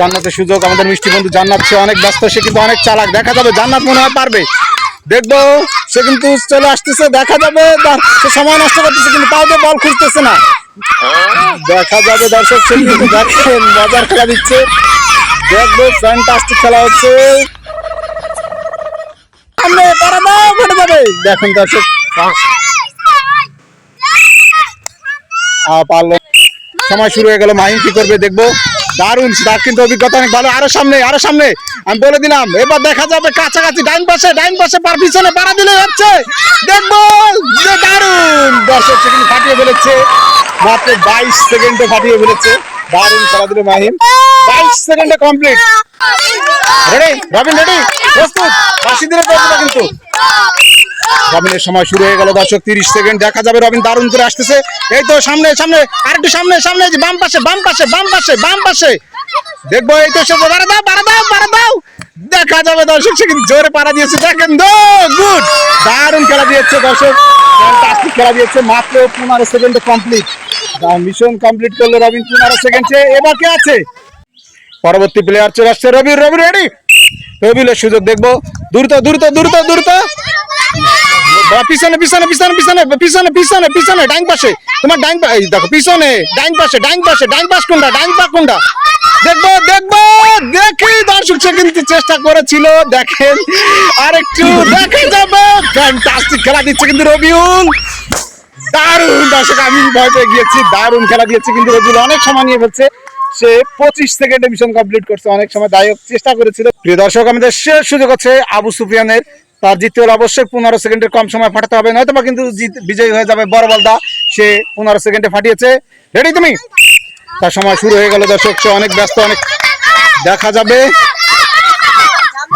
জান্নাতের সুযোগ, আমাদের মিষ্টি বন্ধু জান্নাত, সে অনেক ব্যস্ত, সে কিন্তু অনেক চালাক। দেখা যাবে জান্নাত মনে হয় পারবে। দেখব, সে কিন্তু চলে আসতেছে, দেখা যাবে সে সময় নষ্ট করতেছে, কিন্তু তাও তো বল খুঁজতেছে না। দেখা যাবে দর্শক, সে কিন্তু দেখছেন মজার খেলা দিচ্ছে। দেখব ফ্যান্টাস্টিক খেলা হচ্ছে। দেখুন দর্শক। সময় শুরু হয়ে গেল, মাহিম কি করবে দেখব। দারুণ তার কিন্তু অভিজ্ঞতা অনেক ভালো। আরও সামনে আরও সামনে। আমি বলে দিলাম, এবার দেখা যাবে কাছাকাছি, ডাইন পাশে ডাইন পাশে পার, পিছনে পাড়া দিলে হচ্ছে। দেখব যে দারুণ! ফাটিয়ে ফেলেছে। মাত্র বাইশ সেকেন্ডে ফাটিয়ে ফেলেছে। দারুণ খেলা দিল মাহিম। বাইশ সেকেন্ডে কমপ্লিট রেডি রবিন রেডি প্রস্তুত? বাসি দিলে কিন্তু। রবিনের সময় শুরু হয়ে গেল দর্শক, তিরিশ সেকেন্ড দেখা যাবে রবিন, দারুণ করে আসতেছে। এই তো সামনে সামনে, আরেকটু সামনে সামনে বাম পাশে বাম পাশে বাম পাশে বাম পাশে। দেখব এই তো সে দাও, বাড়া দাও বাড়া দাও। দেখা যাবে দর্শক, সে কিন্তু জোরে পাড়া দিয়েছে, দেখেন দো গুড। দারুণ খেলা দিয়েছে দর্শক, ফ্যান্টাস্টিক খেলা দিয়েছে, মাত্র পনেরো সেকেন্ডে কমপ্লিট মিশন কমপ্লিট করল রবিন, পনেরো সেকেন্ডে। এবার কে আছে? পরবর্তী প্লেয়ার চলে আসছে রবি রবি রেডি রবিলের সুযোগ দেখব। দ্রুত দ্রুত দ্রুত দ্রুত। পিছনে পিছনে পিছনে পিছনে পিছনে পিছনে পিছনে ডাইন পাশে। তোমার ডাইন এই দেখো, পিছনে ডাইন পাশে ডাইন পাশে ডাইন পাশ কোনটা ডাইন পা কোনটা? দেখব দেখব, দেখি দর্শক কিন্তু চেষ্টা করেছিল, দেখেন, আরেকটু দেখে যাবে। ফ্যান্টাস্টিক খেলা দিচ্ছে কিন্তু রবিউল। দারুণ দর্শক, আমি ভয় পেয়ে গিয়েছি, দারুণ খেলা দিয়েছে কিন্তু রবিউল। অনেক সময় নিয়ে ফেলছে। সে পঁচিশ সেকেন্ডে মিশন কমপ্লিট করছে, অনেক সময়। দায়ক চেষ্টা করেছিল। প্রিয় দর্শক, আমাদের শেষ সুযোগ হচ্ছে আবু সুফিয়ানের তার জিততে হলে অবশ্যই পনেরো সেকেন্ডের কম সময় ফাটাতে হবে। নয়তো বা কিন্তু বিজয়ী হয়ে যাবে বড় বলদা। সে পনেরো সেকেন্ডে ফাটিয়েছে। রেডি তুমি? তার সময় শুরু হয়ে গেল দর্শক, সে অনেক ব্যস্ত, অনেক দেখা যাবে।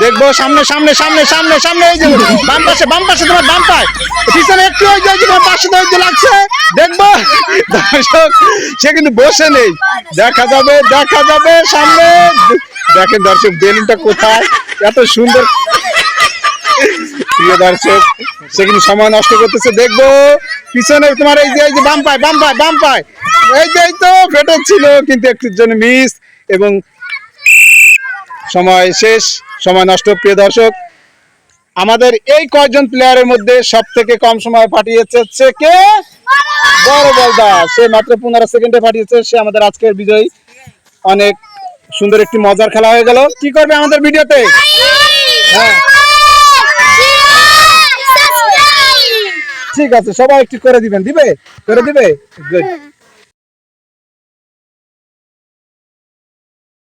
দেখব, সামনে সামনে সামনে সামনে সামনে, এই যে বাম পাশে বাম পাশে তোমার বাম পায়। পিছনে একটু ওই যে তোমার পাশে তো লাগছে। দেখব। দর্শক, সে কিন্তু বসে নেই। দেখা যাবে দেখা যাবে, সামনে। দেখেন দর্শক, বেলুনটা কোথায়? এত সুন্দর প্রিয় দর্শক সে কিন্তু সময় নষ্ট করতেছে। দেখব পিছনে তোমার এই যে এই যে বাম পায় বাম পায় বাম পায়। এই যে তো ফেটে ছিল কিন্তু একটুর জন্য মিস এবং সময় শেষ সময় নষ্ট। প্রিয় দর্শক আমাদের এই কয়জন প্লেয়ারের মধ্যে সব থেকে কম সময় পাঠিয়েছে হচ্ছে কে? বড় বলদা। সে মাত্র পনেরো সেকেন্ডে পাঠিয়েছে সে আমাদের আজকের বিজয়ী। অনেক সুন্দর একটি মজার খেলা হয়ে গেল। কি করবে আমাদের ভিডিওতে? হ্যাঁ। ঠিক আছে সবাই একটু করে দিবেন দিবে? করে দিবে? গুড